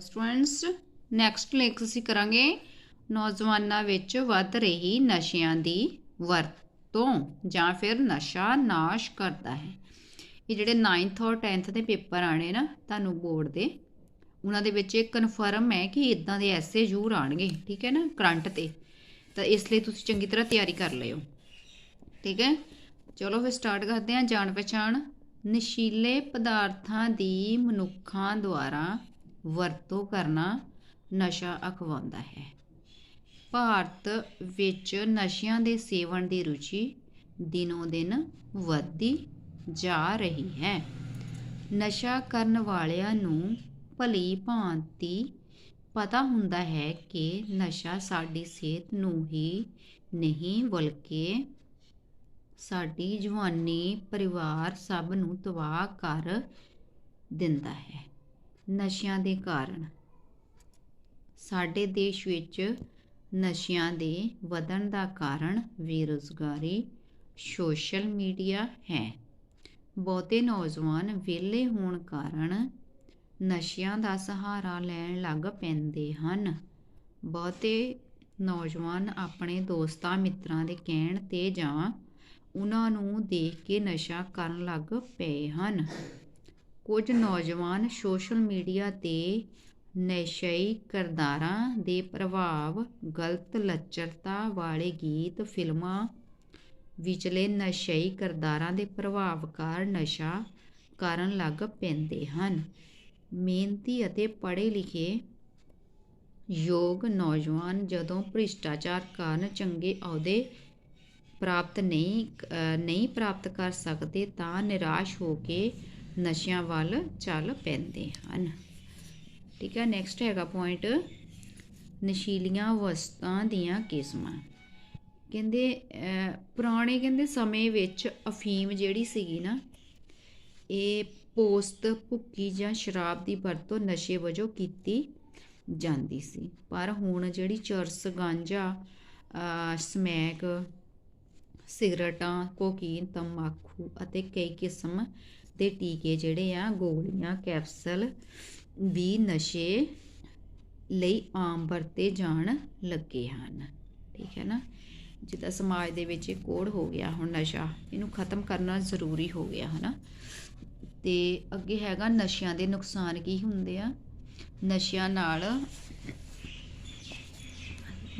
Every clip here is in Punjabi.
ਸਟੂਡੈਂਟਸ ਨੈਕਸਟ ਲੇਖ ਅਸੀਂ ਕਰਾਂਗੇ ਨੌਜਵਾਨਾਂ ਵਿੱਚ ਵੱਧ ਰਹੀ ਨਸ਼ਿਆਂ ਦੀ ਵਰਤੋਂ ਜਾਂ ਫਿਰ ਨਸ਼ਾ ਨਾਸ਼ ਕਰਦਾ ਹੈ। ਇਹ ਜਿਹੜੇ 9th ਔਰ 10th ਦੇ ਪੇਪਰ ਆਣੇ ਨਾ, ਤੁਹਾਨੂੰ ਬੋਰਡ ਦੇ, ਉਹਨਾਂ ਦੇ ਵਿੱਚ ਇਹ ਕਨਫਰਮ ਹੈ ਕਿ ਇਦਾਂ ਦੇ ਐਸੇ ਜ਼ਰੂਰ ਆਣਗੇ ਠੀਕ ਹੈ ਨਾ, ਕਰੰਟ ਤੇ। ਤਾਂ ਇਸ ਲਈ ਤੁਸੀਂ ਚੰਗੀ ਤਰ੍ਹਾਂ ਤਿਆਰੀ ਕਰ ਲਿਓ। ਠੀਕ ਹੈ? ਚਲੋ ਫਿਰ ਸਟਾਰਟ ਕਰਦੇ ਹਾਂ ਜਾਣ ਪਛਾਣ ਨਸ਼ੀਲੇ ਪਦਾਰਥਾਂ ਦੀ ਮਨੁੱਖਾਂ ਦੁਆਰਾ ਵਰਤੋਂ ਕਰਨਾ ਨਸ਼ਾ ਅਖਵਾਉਂਦਾ ਹੈ। ਭਾਰਤ ਵਿੱਚ ਨਸ਼ਿਆਂ ਦੇ ਸੇਵਨ ਦੀ ਰੁਚੀ ਦਿਨੋ ਦਿਨ ਵੱਧਦੀ ਜਾ ਰਹੀ ਹੈ। ਨਸ਼ਾ ਕਰਨ ਵਾਲਿਆਂ ਨੂੰ ਭਲੀ ਭਾਂਤੀ ਪਤਾ ਹੁੰਦਾ ਹੈ ਕਿ ਨਸ਼ਾ ਸਾਡੀ ਸਿਹਤ ਨੂੰ ਹੀ ਨਹੀਂ ਬਲਕਿ ਸਾਡੀ ਜਵਾਨੀ, ਪਰਿਵਾਰ ਸਭ ਨੂੰ ਤਬਾਹ ਕਰ ਦਿੰਦਾ ਹੈ। ਨਸ਼ਿਆਂ ਦੇ ਕਾਰਨ। ਸਾਡੇ ਦੇਸ਼ ਵਿੱਚ ਨਸ਼ਿਆਂ ਦੇ ਵਧਣ ਦਾ ਕਾਰਨ ਬੇਰੁਜ਼ਗਾਰੀ ਸੋਸ਼ਲ ਮੀਡੀਆ ਹੈ। ਬਹੁਤੇ ਨੌਜਵਾਨ ਵਿਹਲੇ ਹੋਣ ਕਾਰਨ ਨਸ਼ਿਆਂ ਦਾ ਸਹਾਰਾ ਲੈਣ ਲੱਗ ਪੈਂਦੇ ਹਨ। ਬਹੁਤੇ ਨੌਜਵਾਨ ਆਪਣੇ ਦੋਸਤਾਂ ਮਿੱਤਰਾਂ ਦੇ ਕਹਿਣ ਤੇ ਜਾਂ ਉਹਨਾਂ ਨੂੰ ਦੇਖ ਕੇ ਨਸ਼ਾ ਕਰਨ ਲੱਗ ਪਏ ਹਨ। ਕੁਝ ਨੌਜਵਾਨ ਸੋਸ਼ਲ ਮੀਡੀਆ ਤੇ ਨਸ਼ਈ ਕਿਰਦਾਰਾਂ ਦੇ ਪ੍ਰਭਾਵ, ਗਲਤ ਲੱਚਰਤਾ ਵਾਲੇ ਗੀਤ, ਫਿਲਮਾਂ ਵਿਚਲੇ ਨਸ਼ਈ ਕਿਰਦਾਰਾਂ ਦੇ ਪ੍ਰਭਾਵ ਕਾਰਨ ਨਸ਼ਾ ਕਰਨ ਲੱਗ ਪੈਂਦੇ ਹਨ। ਮਿਹਨਤੀ ਅਤੇ ਪੜ੍ਹੇ ਲਿਖੇ ਯੋਗ ਨੌਜਵਾਨ ਜਦੋਂ ਭ੍ਰਿਸ਼ਟਾਚਾਰ ਕਾਰਨ ਚੰਗੇ ਅਹੁਦੇ ਪ੍ਰਾਪਤ ਨਹੀਂ ਨਹੀਂ ਪ੍ਰਾਪਤ ਕਰ ਸਕਦੇ ਤਾਂ ਨਿਰਾਸ਼ ਹੋ ਕੇ ਨਸ਼ਿਆਂ ਵੱਲ ਚੱਲ ਪੈਂਦੇ ਹਨ। ਠੀਕ ਹੈ ਨੈਕਸਟ ਹੈਗਾ ਪੁਆਇੰਟ ਨਸ਼ੀਲੀਆਂ ਵਸਤਾਂ ਦੀਆਂ ਕਿਸਮਾਂ। ਕਹਿੰਦੇ ਪੁਰਾਣੇ ਕਹਿੰਦੇ ਸਮੇਂ ਵਿੱਚ ਅਫੀਮ ਜਿਹੜੀ ਸੀਗੀ ਨਾ, ਇਹ ਪੋਸਤ ਭੁੱਕੀ ਜਾਂ ਸ਼ਰਾਬ ਦੀ ਵਰਤੋਂ ਨਸ਼ੇ ਵਜੋਂ ਕੀਤੀ ਜਾਂਦੀ ਸੀ। ਪਰ ਹੁਣ ਜਿਹੜੀ ਚਰਸ, ਗਾਂਜਾ ਸਮੈਕ, ਸਿਗਰਟਾਂ, ਕੋਕੀਨ, ਤੰਬਾਕੂ ਅਤੇ ਕਈ ਕਿਸਮ ਦੇ ਟੀਕੇ ਜਿਹੜੇ ਆ, ਗੋਲੀਆਂ, ਕੈਪਸੂਲ ਵੀ ਨਸ਼ੇ ਲਈ ਆਮ ਵਰਤੇ ਜਾਣ ਲੱਗੇ ਹਨ। ਠੀਕ ਹੈ ਨਾ? ਜਿੱਦਾਂ ਸਮਾਜ ਦੇ ਵਿੱਚ ਇਹ ਕੋਡ ਹੋ ਗਿਆ ਹੁਣ ਨਸ਼ਾ, ਇਹਨੂੰ ਖਤਮ ਕਰਨਾ ਜ਼ਰੂਰੀ ਹੋ ਗਿਆ, ਹਨਾ? ਤੇ ਅੱਗੇ ਹੈਗਾ ਨਸ਼ਿਆਂ ਦੇ ਨੁਕਸਾਨ ਕੀ ਹੁੰਦੇ ਆ? ਨਸ਼ਿਆਂ ਨਾਲ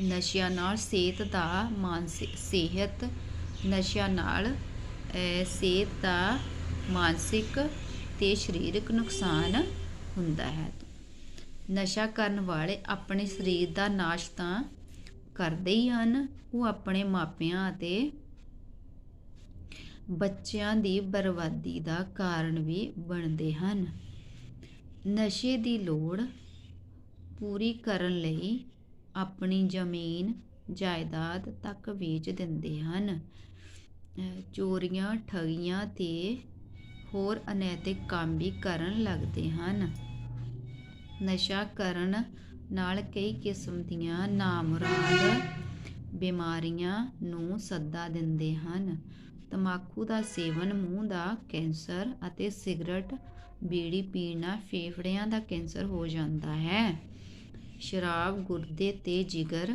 ਨਸ਼ਿਆਂ ਨਾਲ ਸਿਹਤ ਦਾ ਮਾਨਸਿਕ ਸਿਹਤ, ਨਸ਼ਿਆਂ ਨਾਲ ਸਿਹਤ ਦਾ ਮਾਨਸਿਕ ਤੇ ਸਰੀਰਕ ਨੁਕਸਾਨ ਹੁੰਦਾ ਹੈ। ਨਸ਼ਾ ਕਰਨ ਵਾਲੇ ਆਪਣੇ ਸਰੀਰ ਦਾ ਨਾਸ਼ ਤਾਂ ਕਰਦੇ ਹੀ ਹਨ। ਉਹ ਆਪਣੇ ਮਾਪਿਆਂ ਅਤੇ ਬੱਚਿਆਂ ਦੀ ਬਰਬਾਦੀ ਦਾ ਕਾਰਨ ਵੀ ਬਣਦੇ ਹਨ। ਨਸ਼ੇ ਦੀ ਲੋੜ ਪੂਰੀ ਕਰਨ ਲਈ ਆਪਣੀ ਜ਼ਮੀਨ, ਜਾਇਦਾਦ ਤੱਕ ਵੇਚ ਦਿੰਦੇ ਹਨ। ਚੋਰੀਆਂ, ਠਗੀਆਂ ਤੇ ਹੋਰ ਅਨੈਤਿਕ ਕੰਮ ਵੀ ਕਰਨ ਲੱਗਦੇ ਹਨ। ਨਸ਼ਾ ਕਰਨ ਨਾਲ ਕਈ ਕਿਸਮ ਦੀਆਂ ਨਾਮੁਰਾਦ ਬਿਮਾਰੀਆਂ ਨੂੰ ਸੱਦਾ ਦਿੰਦੇ ਹਨ। ਤਮਾਕੂ ਦਾ ਸੇਵਨ, ਮੂੰਹ ਦਾ ਕੈਂਸਰ ਅਤੇ ਸਿਗਰਟ, ਬੀੜੀ ਪੀਣ ਨਾਲ ਫੇਫੜਿਆਂ ਦਾ ਕੈਂਸਰ ਹੋ ਜਾਂਦਾ ਹੈ। ਸ਼ਰਾਬ, ਗੁਰਦੇ ਤੇ ਜਿਗਰ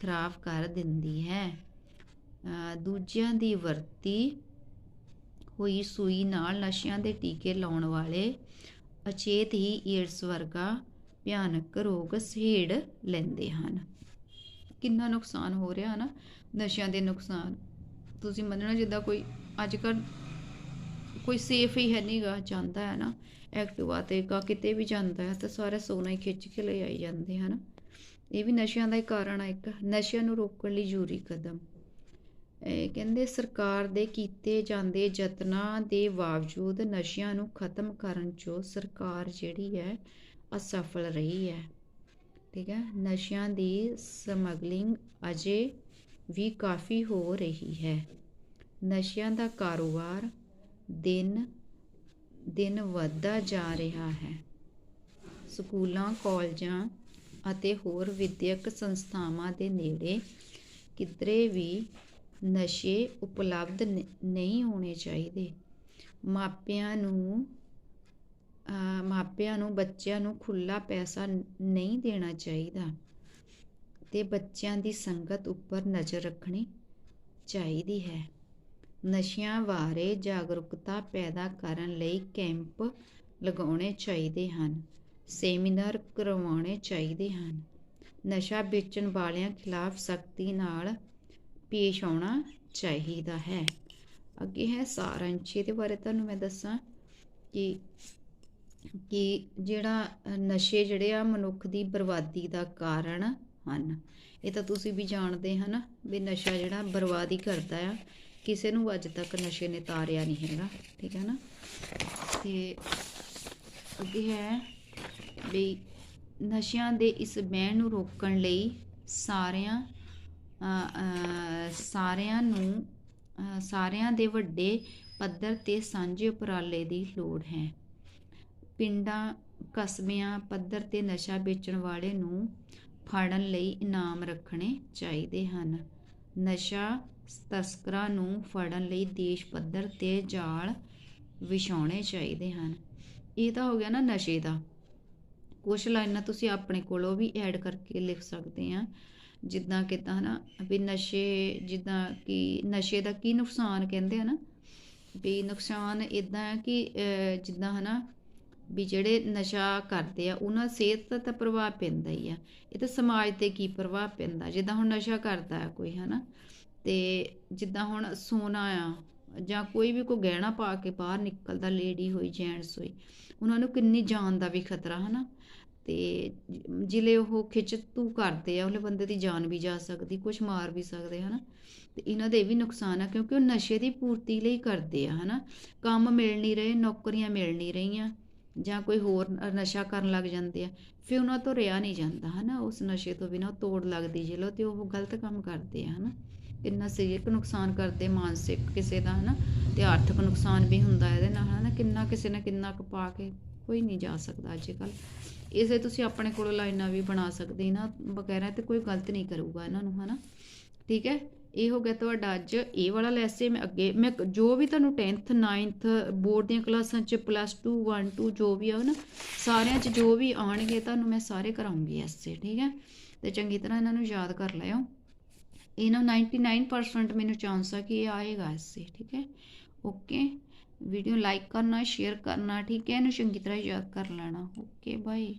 ਖਰਾਬ ਕਰ ਦਿੰਦੀ ਹੈ। ਦੂਜਿਆਂ ਦੀ ਵਰਤੀ ਹੋਈ ਸੂਈ ਨਾਲ ਨਸ਼ਿਆਂ ਦੇ ਟੀਕੇ ਲਾਉਣ ਵਾਲੇ ਅਚੇਤ ਹੀ ਏਡਸ ਵਰਗਾ ਭਿਆਨਕ ਰੋਗ ਸਹੇੜ ਲੈਂਦੇ ਹਨ। ਕਿੰਨਾ ਨੁਕਸਾਨ ਹੋ ਰਿਹਾ ਹੈ ਨਾ ਨਸ਼ਿਆਂ ਦੇ ਨੁਕਸਾਨ। ਤੁਸੀਂ ਮੰਨਣਾ ਜਿੱਦਾਂ ਕੋਈ ਅੱਜ ਕੱਲ੍ਹ ਕੋਈ ਸੇਫ ਹੀ ਹੈ ਨਹੀਂਗਾ ਜਾਂਦਾ ਹੈ ਨਾ ਐਕਟਿਵਾ ਤੇ ਕਾ ਕਿਤੇ ਵੀ ਜਾਂਦਾ ਹੈ ਤਾਂ ਸਾਰੇ ਸੋਨਾ ਹੀ ਖਿੱਚ ਕੇ ਲੈ ਆਈ ਜਾਂਦੇ ਹਨ। ਇਹ ਵੀ ਨਸ਼ਿਆਂ ਦਾ ਹੀ ਕਾਰਨ ਆ ਇੱਕ, ਨਸ਼ਿਆਂ ਨੂੰ ਰੋਕਣ ਲਈ ਜ਼ਰੂਰੀ ਕਦਮ। ਕਹਿੰਦੇ ਸਰਕਾਰ ਦੇ ਕੀਤੇ ਜਾਂਦੇ ਯਤਨਾਂ ਦੇ ਬਾਵਜੂਦ ਨਸ਼ਿਆਂ ਨੂੰ ਖਤਮ ਕਰਨ 'ਚੋਂ ਸਰਕਾਰ ਜਿਹੜੀ ਹੈ ਅਸਫਲ ਰਹੀ ਹੈ। ਠੀਕ ਹੈ? ਨਸ਼ਿਆਂ ਦੀ ਸਮਗਲਿੰਗ ਅਜੇ ਵੀ ਕਾਫੀ ਹੋ ਰਹੀ ਹੈ। ਨਸ਼ਿਆਂ ਦਾ ਕਾਰੋਬਾਰ ਦਿਨ ਦਿਨ ਵੱਧਦਾ ਜਾ ਰਿਹਾ ਹੈ। ਸਕੂਲਾਂ, ਕਾਲਜਾਂ ਅਤੇ ਹੋਰ ਵਿਦਿਅਕ ਸੰਸਥਾਵਾਂ ਦੇ ਨੇੜੇ ਕਿਧਰੇ ਵੀ ਨਸ਼ੇ ਉਪਲਬਧ ਨਹੀਂ ਹੋਣੇ ਚਾਹੀਦੇ। ਮਾਪਿਆਂ ਨੂੰ ਮਾਪਿਆਂ ਨੂੰ, ਬੱਚਿਆਂ ਨੂੰ ਖੁੱਲਾ ਪੈਸਾ ਨਹੀਂ ਦੇਣਾ ਚਾਹੀਦਾ। ਤੇ ਬੱਚਿਆਂ ਦੀ ਸੰਗਤ ਉੱਪਰ ਨਜ਼ਰ ਰੱਖਣੀ ਚਾਹੀਦੀ ਹੈ। ਨਸ਼ਿਆਂ ਬਾਰੇ ਜਾਗਰੂਕਤਾ ਪੈਦਾ ਕਰਨ ਲਈ ਕੈਂਪ ਲਗਾਉਣੇ ਚਾਹੀਦੇ ਹਨ, ਸੈਮੀਨਾਰ ਕਰਵਾਉਣੇ ਚਾਹੀਦੇ ਹਨ। ਨਸ਼ਾ ਵੇਚਣ ਵਾਲਿਆਂ ਖਿਲਾਫ ਸਖਤੀ ਨਾਲ ਪੇਸ਼ ਆਉਣਾ ਚਾਹੀਦਾ ਹੈ। ਅੱਗੇ ਹੈ ਸਾਰਾਂਸ਼ ਇਹਦੇ ਬਾਰੇ ਤੁਹਾਨੂੰ ਮੈਂ ਦੱਸਾਂ ਕਿ ਕਿ ਜਿਹੜਾ ਨਸ਼ੇ ਜਿਹੜੇ ਆ ਮਨੁੱਖ ਦੀ ਬਰਬਾਦੀ ਦਾ ਕਾਰਨ ਹਨ। ਇਹ ਤਾਂ ਤੁਸੀਂ ਵੀ ਜਾਣਦੇ ਹਨ ਵੀ ਨਸ਼ਾ ਜਿਹੜਾ ਬਰਬਾਦੀ ਕਰਦਾ ਆ, ਕਿਸੇ ਨੂੰ ਅੱਜ ਤੱਕ ਨਸ਼ੇ ਨੇ ਤਾਰਿਆ ਨਹੀਂ ਹੈਗਾ, ਠੀਕ ਹੈ ਨਾ? ਤੇ ਅੱਗੇ ਹੈ ਵੀ ਨਸ਼ਿਆਂ ਦੇ ਇਸ ਬਹਿਣ ਨੂੰ ਰੋਕਣ ਲਈ ਸਾਰਿਆਂ ਸਾਰਿਆਂ ਨੂੰ ਸਾਰਿਆਂ ਦੇ ਵੱਡੇ ਪੱਧਰ ਤੇ ਸਾਂਝੇ ਉਪਰਾਲੇ ਦੀ ਲੋੜ ਹੈ। ਪਿੰਡਾਂ, ਕਸਬਿਆਂ ਪੱਧਰ ਤੇ ਨਸ਼ਾ ਵੇਚਣ ਵਾਲੇ ਨੂੰ ਫੜਨ ਲਈ ਇਨਾਮ ਰੱਖਣੇ ਚਾਹੀਦੇ ਹਨ। ਨਸ਼ਾ ਤਸਕਰਾਂ ਨੂੰ ਫੜਨ ਲਈ ਦੇਸ਼ ਪੱਧਰ ਤੇ ਜਾਲ ਵਿਛਾਉਣੇ ਚਾਹੀਦੇ ਹਨ। ਇਹ ਤਾਂ ਹੋ ਗਿਆ ਨਾ ਨਸ਼ੇ ਦਾ। ਕੁਝ ਲਾਈਨਾਂ ਤੁਸੀਂ ਆਪਣੇ ਕੋਲੋਂ ਵੀ ਐਡ ਕਰਕੇ ਲਿਖ ਸਕਦੇ ਆ। ਜਿੱਦਾਂ ਕਿ ਤਾਂ ਨਾ ਵੀ ਨਸ਼ੇ ਜਿੱਦਾਂ ਕਿ ਨਸ਼ੇ ਦਾ ਕੀ ਨੁਕਸਾਨ ਕਹਿੰਦੇ ਆ ਨਾ ਵੀ ਨੁਕਸਾਨ ਇਦਾਂ ਹੈ ਕਿ ਅਹ, ਜਿੱਦਾਂ ਹਨਾ ਵੀ ਜਿਹੜੇ ਨਸ਼ਾ ਕਰਦੇ ਆ ਉਹਨਾਂ ਸਿਹਤ ਦਾ ਤਾਂ ਪ੍ਰਭਾਵ ਪੈਂਦਾ ਹੀ ਆ। ਇਹ ਤਾਂ ਸਮਾਜ ਤੇ ਕੀ ਪ੍ਰਭਾਵ ਪੈਂਦਾ? ਜਿੱਦਾਂ ਹੁਣ ਨਸ਼ਾ ਕਰਦਾ ਹੈ ਕੋਈ ਹਨਾ ਤੇ ਜਿੱਦਾਂ ਹੁਣ ਸੋਨਾ ਆ ਜਾਂ ਕੋਈ ਵੀ ਕੋਈ ਗਹਿਣਾ ਪਾ ਕੇ ਬਾਹਰ ਨਿਕਲਦਾ ਲੇਡੀ ਹੋਈ ਜੈਂਟਸ ਹੋਈ ਉਹਨਾਂ ਨੂੰ ਕਿੰਨੀ ਜਾਨ ਦਾ ਵੀ ਖਤਰਾ ਹਨਾ। ਤੇ ਜਿਲੇ ਉਹ ਖਿੱਚ ਤੂ ਕਰਦੇ ਆ, ਉਹਲੇ ਬੰਦੇ ਦੀ ਜਾਨ ਵੀ ਜਾ ਸਕਦੀ ਕੁਝ ਮਾਰ ਵੀ ਸਕਦੇ, ਹਨਾ? ਤੇ ਇਹਨਾਂ ਦੇ ਇਹ ਵੀ ਨੁਕਸਾਨ ਆ, ਕਿਉਂਕਿ ਉਹ ਨਸ਼ੇ ਦੀ ਪੂਰਤੀ ਲਈ ਕਰਦੇ ਆ, ਹਨਾ? ਕੰਮ ਮਿਲ ਨਹੀਂ ਰਹੇ, ਨੌਕਰੀਆਂ ਮਿਲ ਨਹੀਂ ਰਹੀਆਂ, ਜਾਂ ਕੋਈ ਹੋਰ ਨਸ਼ਾ ਕਰਨ ਲੱਗ ਜਾਂਦੇ ਆ, ਫਿਰ ਉਹਨਾਂ ਤੋਂ ਰਿਹਾ ਨਹੀਂ ਜਾਂਦਾ, ਹਨਾ? ਉਸ ਨਸ਼ੇ ਤੋਂ ਬਿਨਾਂ ਤੋੜ ਲੱਗਦੀ ਜਿਲੋ ਤੇ ਉਹ ਗਲਤ ਕੰਮ ਕਰਦੇ ਆ, ਹਨਾ? ਇੰਨਾ ਸਰੀਰਕ ਨੁਕਸਾਨ ਕਰਦੇ, ਮਾਨਸਿਕ ਕਿਸੇ ਦਾ, ਹਨਾ? ਤੇ ਆਰਥਿਕ ਨੁਕਸਾਨ ਵੀ ਹੁੰਦਾ ਇਹਦੇ ਨਾਲ, ਹਨਾ? ਕਿੰਨਾ ਕਿਸੇ ਨੇ ਕਿੰਨਾ ਕੁ ਪਾ ਕੇ ਕੋਈ ਨਹੀਂ ਜਾ ਸਕਦਾ ਅੱਜ ਕੱਲ੍ਹ। ਇਸੇ ਤੁਸੀਂ ਆਪਣੇ ਕੋਲੋਂ ਲਾਈਨਾਂ ਵੀ ਬਣਾ ਸਕਦੇ ਇਹਨਾਂ ਵਗੈਰਾ ਤੇ ਕੋਈ ਗਲਤ ਨਹੀਂ ਕਰੂਗਾ ਇਹਨਾਂ ਨੂੰ, ਹਨਾ? ਠੀਕ ਹੈ? ਇਹ ਹੋ ਗਿਆ ਤੁਹਾਡਾ ਅੱਜ ਇਹ ਵਾਲਾ ਲੈਸੇ ਮੈਂ ਅੱਗੇ, ਮੈਂ ਜੋ ਵੀ ਤੁਹਾਨੂੰ 10th 9th ਬੋਰਡ ਦੀਆਂ ਕਲਾਸਾਂ ਚ ਪਲੱਸ 2 1 2 ਜੋ ਵੀ ਆ ਨਾ ਸਾਰਿਆਂ ਚ ਜੋ ਵੀ ਆਣਗੇ ਤੁਹਾਨੂੰ ਮੈਂ ਸਾਰੇ ਕਰਾਉਂਗੀ ਐਸੇ ਠੀਕ ਹੈ? ਤੇ ਚੰਗੀ ਤਰ੍ਹਾਂ ਇਹਨਾਂ ਨੂੰ ਯਾਦ ਕਰ ਲਿਓ। ਇਹਨਾਂ 99% ਮੈਨੂੰ ਚਾਂਸ ਆ ਕਿ ਇਹ ਆਏਗਾ ਐਸੇ ਠੀਕ ਹੈ? ਓਕੇ ਵੀਡੀਓ ਲਾਈਕ ਕਰਨਾ ਸ਼ੇਅਰ ਕਰਨਾ, ਠੀਕ ਹੈ? ਇਹਨੂੰ ਚੰਗੀ ਤਰ੍ਹਾਂ ਯਾਦ ਕਰ ਲੈਣਾ। Okay bye